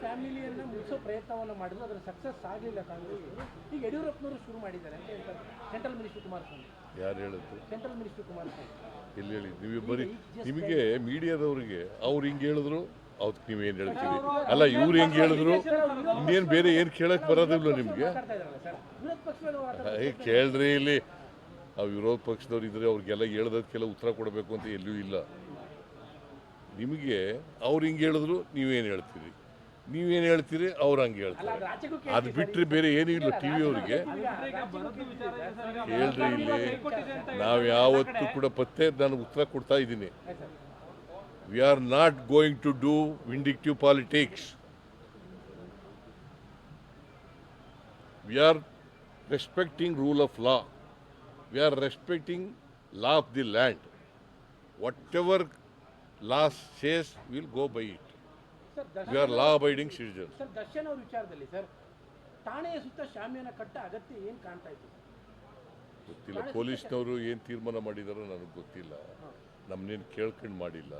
ಫ್ಯಾಮಿಲಿಯನ್ನ ಮುಗಿಸೋ ಪ್ರಯತ್ನವನ್ನು ಮಾಡಿದ್ರು ಅದರ ಸಕ್ಸಸ್ ಆಗಲಿಲ್ಲ ಕಾಂಗ್ರೆಸ್ ಈಗ ಯಡಿಯೂರಪ್ಪನವರು ಶುರು ಮಾಡಿದ್ದಾರೆ. ಅಂತ ಹೇಳ್ತಾರೆ ಸೆಂಟ್ರಲ್ ಮಿನಿಸ್ಟರ್ ಕುಮಾರಸ್ವಾಮಿ. ಯಾರು ಹೇಳಿದ್ರು ಸೆಂಟ್ರಲ್ ಮಿನಿಸ್ಟರ್ ಕುಮಾರಸ್ವಾಮಿ. ಎಲ್ಲಿ ಹೇಳಿ ನೀವು ಬರೀ ನಿಮಗೆ ಮೀಡಿಯಾದವರಿಗೆ ಅವ್ರು ಹಿಂಗೆ ಹೇಳಿದ್ರು ಅವತ್ತು ಏನ್ ಹೇಳ್ತೀರಿ? ಅಲ್ಲ ಇವ್ರು ಹೆಂಗೆ ಹೇಳಿದ್ರು? ಇನ್ನೇನ್ ಬೇರೆ ಏನು ಕೇಳಕ್ಕೆ ಬರೋದಿಲ್ಲ ನಿಮಗೆ? ಕೇಳ್ರಿ ಇಲ್ಲಿ. ಆ ವಿರೋಧ ಪಕ್ಷದವ್ರು ಇದ್ರೆ ಅವ್ರಿಗೆಲ್ಲ ಹೇಳ್ದಕ್ಕೆಲ್ಲ ಉತ್ತರ ಕೊಡಬೇಕು ಅಂತ ಎಲ್ಲೂ ಇಲ್ಲ. ನಿಮಗೆ ಅವ್ರು ಹಿಂಗೆ ಹೇಳಿದ್ರು ನೀವೇನು ಹೇಳ್ತೀರಿ? ನೀವೇನು ಹೇಳ್ತೀರಿ ಅವ್ರು ಹಂಗೆ ಹೇಳ್ತಾರೆ. ಅದು ಬಿಟ್ಟರೆ ಬೇರೆ ಏನೂ ಇಲ್ಲ ಟಿ ವಿ ಅವ್ರಿಗೆ. ಹೇಳ್ರಿ ಇಲ್ಲಿ. ನಾವು ಯಾವತ್ತೂ ಕೂಡ ಪತ್ತೆ ನಾನು ಉತ್ತರ ಕೊಡ್ತಾ ಇದ್ದೀನಿ. We are not going to do vindictive politics we are respecting rule of law we are respecting law of the land whatever law says will go by it we are law abiding citizens sir Darshan ಅವ್ರ ವಿಚಾರದಲ್ಲಿ sir ಠಾಣೆಯ ಸುತ್ತ ಶಾಮಿಯಾನ ಕಟ್ಟ ಅಗತ್ಯ ಏನು ಕಾಣ್ತಾ ಇತ್ತು? ಗೊತ್ತಿಲ್ಲ. ಪೊಲೀಸ್ನವರು ಏನು ತೀರ್ಮಾನ ಮಾಡಿದಾರೋ ನನಗೆ ಗೊತ್ತಿಲ್ಲ. ನಮ್ಮನ್ನೇನು ಕೇಳ್ಕೊಂಡು ಮಾಡಿಲ್ಲ.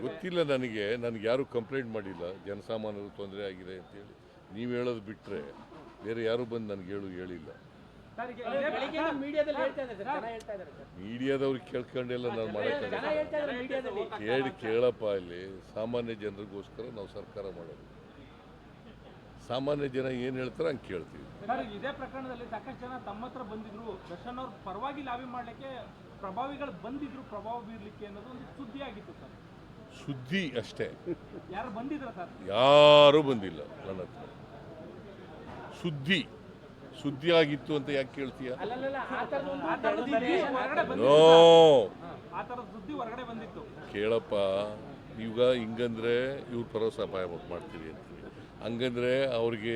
ಗೊತ್ತಿಲ್ಲ ನನಗೆ. ನನಗೆ ಯಾರು ಕಂಪ್ಲೇಂಟ್ ಮಾಡಿಲ್ಲ. ಜನಸಾಮಾನ್ಯರು ತೊಂದರೆ ಆಗಿದೆ ಅಂತೇಳಿ. ನೀವು ಹೇಳೋದು ಬಿಟ್ಟರೆ ಬೇರೆ ಯಾರು ಬಂದು ನನಗೆ ಹೇಳು ಹೇಳಿಲ್ಲ. ಬೆಳಿಗ್ಗೆ ಕೇಳ್ಕೊಂಡಿಲ್ಲ ಹೇಳ್ತಾ ಇದ್ದಾರೆ ಸರ್ ಜನ ಹೇಳ್ತಾ ಇದ್ದಾರೆ ಸರ್. ಮೀಡಿಯಾದವ್ರಿಗೆ ಕೇಳ್ಕೊಂಡೆಲ್ಲ ನಾನು ಮೀಡಿಯಾದಲ್ಲಿ ಕೇಳಿ ಕೇಳಪ್ಪ ಇಲ್ಲಿ. ಸಾಮಾನ್ಯ ಜನರಿಗೋಸ್ಕರ ನಾವು ಸರ್ಕಾರ ಮಾಡೋದು. ಸಾಮಾನ್ಯ ಜನ ಏನು ಹೇಳ್ತಾರೆ ಹಂಗೆ ಕೇಳ್ತೀವಿ. ಇದೇ ಪ್ರಕರಣದಲ್ಲಿ ಸಾಕಷ್ಟು ಜನ ತಮ್ಮ ಹತ್ರ ಬಂದಿದ್ರು. ದರ್ಶನ್ ಅವ್ರ ಪರವಾಗಿ ಲಾಬಿ ಮಾಡ್ಲಿಕ್ಕೆ ಪ್ರಭಾವಿಗಳು ಬಂದಿದ್ರು. ಪ್ರಭಾವ ಬೀರ್ಲಿಕ್ಕೆ ಅನ್ನೋದು ಒಂದು ಸುದ್ದಿ ಆಗಿತ್ತು ಸರ್. ಸುದ್ದಿ ಅಷ್ಟೇ. ಯಾರು ಬಂದಿದ್ರ ಸರ್? ಯಾರೂ ಬಂದಿಲ್ಲ ನನ್ನ ಹತ್ರ. ಸುದ್ದಿ. ಸುದ್ದಿ ಆಗಿತ್ತು ಅಂತ ಯಾಕೆ ಕೇಳ್ತೀಯ? ನೋ. ಆ ಥರದ ಸುದ್ದಿ ಹೊರಗಡೆ ಬಂದಿತ್ತು. ಕೇಳಪ್ಪ ಈಗ ಹಿಂಗಂದ್ರೆ ಇವ್ರ ಪರ ಅಪಾಯ ಮಾಡ್ತೀರಿ ಅಂತ ಹಂಗಂದ್ರೆ ಅವ್ರಿಗೆ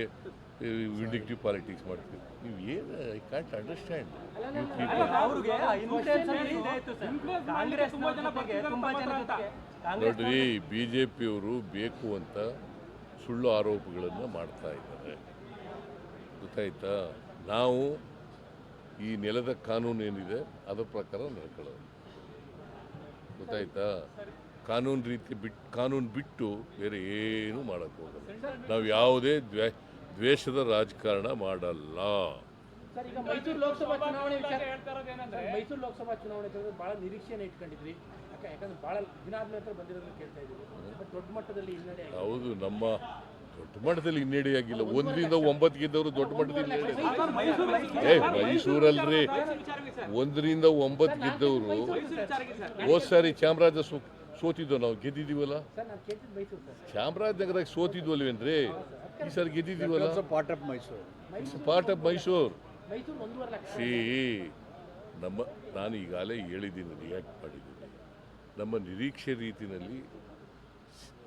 ವಿಂಡಿಕ್ಟಿವ್ ಪಾಲಿಟಿಕ್ಸ್ ಮಾಡ್ತೀವಿ ನೀವು ಏನು ಐ ಕಾಂಟ್ ಅಂಡರ್ಸ್ಟ್ಯಾಂಡ್ ಅವ್ರಿಗೆ ಇನ್ಫ್ಲೂಯೆನ್ಸ್ ಇದೆ. ಸರ್. ಕಾಂಗ್ರೆಸ್ ತುಂಬಾ ಜನ ತುಂಬಾ ಜನ ತಮ್ಮ ಕಾಂಗ್ರೆಸ್ ನೋಡ್ರಿ ಬಿ ಜೆ ಪಿಯವರು ಬೇಕು ಅಂತ ಸುಳ್ಳು ಆರೋಪಗಳನ್ನು ಮಾಡ್ತಾ ಇದ್ದಾರೆ. ಗೊತ್ತಾಯ್ತಾ ನಾವು ಈ ನೆಲದ ಕಾನೂನು ಏನಿದೆ ಅದರ ಪ್ರಕಾರ ನಡ್ಕೊಳ್ಳೋದು. ಗೊತ್ತಾಯ್ತಾ ಕಾನೂನು ರೀತಿ ಬಿಟ್ಟು ಕಾನೂನು ಬಿಟ್ಟು ಬೇರೆ ಏನೂ ಮಾಡೋಕ್ಕೆ ಹೋಗಲ್ಲ. ನಾವು ಯಾವುದೇ ದ್ವೇ ದ್ವೇಷದ ರಾಜಕಾರಣ ಮಾಡಲ್ಲ. ಮೈಸೂರು ಲೋಕಸಭಾ ಚುನಾವಣೆ ಮೈಸೂರು ಲೋಕಸಭಾ ಚುನಾವಣೆ ಬಹಳ ನಿರೀಕ್ಷೆಯನ್ನು ಇಟ್ಕೊಂಡಿದ್ರಿ. ಯಾಕಂದ್ರೆ ಬಹಳ ದಿನ ಆದ್ಮೇಲೆ ಬಂದಿರೋದನ್ನ ಕೇಳ್ತಾ ಇದ್ದೀವಿ. ಬಟ್ ದೊಡ್ಡ ಮಟ್ಟದಲ್ಲಿ ಹಿನ್ನಡೆ. ಹೌದು ನಮ್ಮ ದೊಡ್ಡ ಮಟ್ಟದಲ್ಲಿ ಹಿನ್ನಡೆಯಾಗಿಲ್ಲ ಒಂದರಿಂದ ಒಂಬತ್ತು ಗೆದ್ದವರು ದೊಡ್ಡ ಮಟ್ಟದಲ್ಲಿ ಏ ಮೈಸೂರಲ್ರಿ. ಒಂದರಿಂದ ಒಂಬತ್ತು ಗೆದ್ದವರು. ಹೋದ್ ಸಾರಿ ಚಾಮರಾಜ ಸು ಸೋತಿದ್ದೋ ನಾವು? ಗೆದ್ದಿದ್ದೀವಲ್ಲ? ಸರ್ ನಗರ ಕೇಳ್ತಿದ್ದು ಮೈಸೂರು ಸರ್. ಚಾಮರಾಜನಗರ ಸೋತಿದ್ವಲ್ವೇನ್ರಿ? ಈ ಸಾರಿ ಗೆದ್ದಿದ್ದೀವಲ್ಲ? Part of Mysuru. Part of Mysuru. C ನಮ್ಮ ನಾನು ಈಗಾಗಲೇ ಹೇಳಿದ್ದೀನಿ ರಿಯಾಕ್ಟ್ ಮಾಡಿದ್ದೀನಿ. ನಮ್ಮ ನಿರೀಕ್ಷೆ ರೀತಿಯಲ್ಲಿ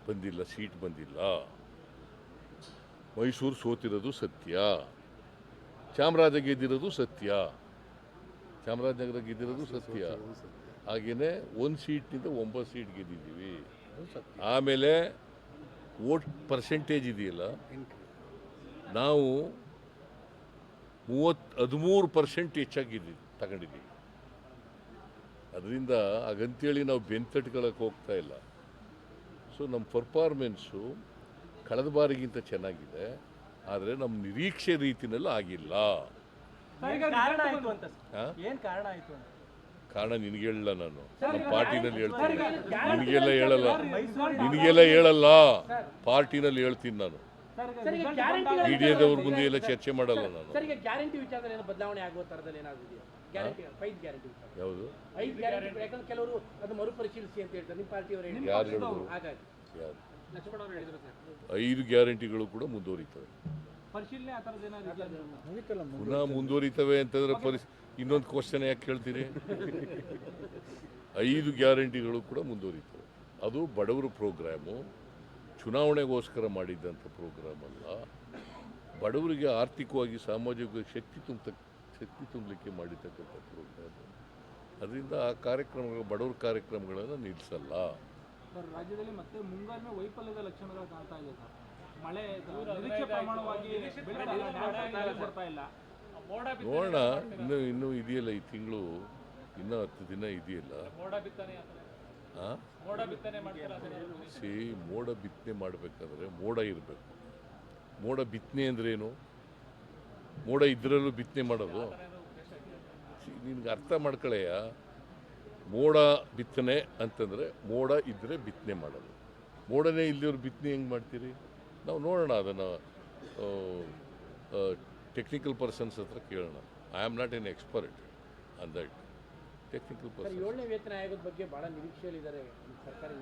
ಬಂದಿಲ್ಲ ಸೀಟ್ ಬಂದಿಲ್ಲ. ಮೈಸೂರು ಸೋತಿರೋದು ಸತ್ಯ. ಚಾಮರಾಜ ಗೆದ್ದಿರೋದು ಸತ್ಯ. ಚಾಮರಾಜನಗರ ಗೆದ್ದಿರೋದು ಸತ್ಯ. ಹಾಗೆಯೇ ಒಂದು ಸೀಟ್ನಿಂದ ಒಂಬತ್ತು ಸೀಟ್ ಗೆದ್ದಿದ್ದೀವಿ. ಆಮೇಲೆ ವೋಟ್ ಪರ್ಸೆಂಟೇಜ್ ಇದೆಯಲ್ಲ? ನಾವು ಮೂವತ್ತು ಹದಿಮೂರು ಪರ್ಸೆಂಟ್ ಹೆಚ್ಚಾಗಿದ್ದೀವಿ ತಗೊಂಡಿದ್ದೀವಿ. ಅದರಿಂದ ಹಾಗಂತೇಳಿ ನಾವು ಬೆಂತಟ್ಕೊಳ್ಳೋಕೆ ಹೋಗ್ತಾ ಇಲ್ಲ. ಸೊ ನಮ್ಮ ಪರ್ಫಾರ್ಮೆನ್ಸು ಕಳೆದ ಬಾರಿಗಿಂತ ಚೆನ್ನಾಗಿದೆ ಆದರೆ ನಮ್ಮ ನಿರೀಕ್ಷೆ ರೀತಿನಲ್ಲಿ ಆಗಿಲ್ಲ. ಕಾರಣ ಆಯ್ತು ಅಂತ ಸರ್? ಆ? ಕಾರಣ ಆಯ್ತು ಅಂತ? ಕಾರಣ ನಿನಗೆ ಹೇಳಲ್ಲ ನಾನು. ನಮ್ಮ ಪಾರ್ಟಿನಲ್ಲಿ ಹೇಳ್ತೀನಿ. ನಿನಗೆಲ್ಲ ಹೇಳಲ್ಲ. ನಿನಗೆಲ್ಲ ಹೇಳಲ್ಲ. ಪಾರ್ಟಿನಲ್ಲಿ ಹೇಳ್ತೀನಿ ನಾನು. ಮೀಡಿಯಾದವ್ರ ಮುಂದೆ ಎಲ್ಲ ಚರ್ಚೆ ಮಾಡಲ್ಲ ನಾನು. ಸರ್ ಗ್ಯಾರಂಟಿ ವಿಚಾರದಲ್ಲಿ ಏನೋ ಬದಲಾವಣೆ ಆಗೋ ಥರದಲ್ಲಿ ಏನಾದ್ರು ಗ್ಯಾರಂಟಿ ಐದು ಗ್ಯಾರಂಟಿ ವಿಚಾರ. ಯಾವುದು? ಐದು ಗ್ಯಾರಂಟಿ ಯಾಕಂದ್ರೆ ಕೆಲವರು ಅದು ಮರುಪರಿಶೀಲಿಸಿ ಅಂತ ಹೇಳ್ತಾರೆ. ನಿಮ್ಮ ಪಾರ್ಟಿಯವರು ಹೇಳಿ ಯಾರು ಹೇಳಿದ್ರು ಹಾಗಾಗಿ. ಯಾರು? ಲಕ್ಷ್ಮಣ ಹೇಳಿದ್ರು ಸರ್. ಐದು ಗ್ಯಾರಂಟಿಗಳು ಕೂಡ ಮುಂದುವರಿತವೆ. ಪರಿಶೀಲನೆ ಆ ಥರದ್ದು ಏನಾದ್ರು ಇದೆಯಾ? ಪುನಃ ಮುಂದುವರಿತವೆ ಅಂತಂದ್ರೆ ಪರಿಸ್ ಇನ್ನೊಂದು ಕ್ವಶನ್ ಯಾಕೆ ಕೇಳ್ತೀರಿ? ಐದು ಗ್ಯಾರಂಟಿಗಳು ಕೂಡ ಮುಂದುವರಿತವೆ. ಅದು ಬಡವರ ಪ್ರೋಗ್ರಾಮು ಚುನಾವಣೆಗೋಸ್ಕರ ಮಾಡಿದ್ದಂಥ ಪ್ರೋಗ್ರಾಮ್ ಅಲ್ಲ ಬಡವರಿಗೆ ಆರ್ಥಿಕವಾಗಿ ಸಾಮಾಜಿಕವಾಗಿ ಶಕ್ತಿ ತುಂಬ ಶಕ್ತಿ ತುಂಬಲಿಕ್ಕೆ ಮಾಡಿರ್ತಕ್ಕಂಥ ಪ್ರೋಗ್ರಾಮ್. ಅದರಿಂದ ಆ ಕಾರ್ಯಕ್ರಮಗಳು ಬಡವರ ಕಾರ್ಯಕ್ರಮಗಳನ್ನು ನಿಲ್ಲಿಸಲ್ಲ ಸರ್ ರಾಜ್ಯದಲ್ಲಿ ಮತ್ತೆ ಮುಂಗಾರಿನ ವೈಫಲ್ಯದ ಲಕ್ಷಣಗಳು ಕಾಣ್ತಾ ಇದೆ ಸರ್. ಮಳೆ ನಿರೀಕ್ಷೆ ಪ್ರಮಾಣವಾಗಿ ಬರ್ತಾ ಇಲ್ಲ. ನೋಡೋಣ ಇನ್ನು ಇನ್ನೂ ಇದೆಯಲ್ಲ ಈ ತಿಂಗಳು? ಇನ್ನೂ ಹತ್ತು ದಿನ ಇದೆಯಲ್ಲ? ಹಾಂ ಮೋಡ ಬಿತ್ತನೆ ಮಾಡ್ತಾರೆ ಅದನ್ನ ಸಿ ಮೋಡ ಬಿತ್ತನೆ ಮಾಡಬೇಕಾದ್ರೆ ಮೋಡ ಇರಬೇಕು. ಮೋಡ ಬಿತ್ತನೆ ಅಂದ್ರೇನು ಮೋಡ ಇದ್ರಲ್ಲೂ ಬಿತ್ತನೆ ಮಾಡೋದು? ನಿನ್ಗೆ ಅರ್ಥ ಮಾಡ್ಕೊಳ್ಳಯ್ಯ ಮೋಡ ಬಿತ್ತನೆ ಅಂತಂದರೆ ಮೋಡ ಇದ್ದರೆ ಬಿತ್ತನೆ ಮಾಡೋದು. ಮೋಡನೇ ಇಲ್ಲದವ್ರು ಬಿತ್ತನೆ ಹೆಂಗೆ ಮಾಡ್ತೀರಿ? ನಾವು ನೋಡೋಣ ಅದನ್ನು ಟೆಕ್ನಿಕಲ್ ಪರ್ಸನ್ಸ್ ಹತ್ರ ಕೇಳೋಣ. I am not an expert on that technical person ಏಳನೇ ವೇತನ ಆಯೋಗದ ಬಗ್ಗೆ ಭಾಳ ನಿರೀಕ್ಷೆಯಲ್ಲಿದ್ದಾರೆ ಸರ್ಕಾರಿ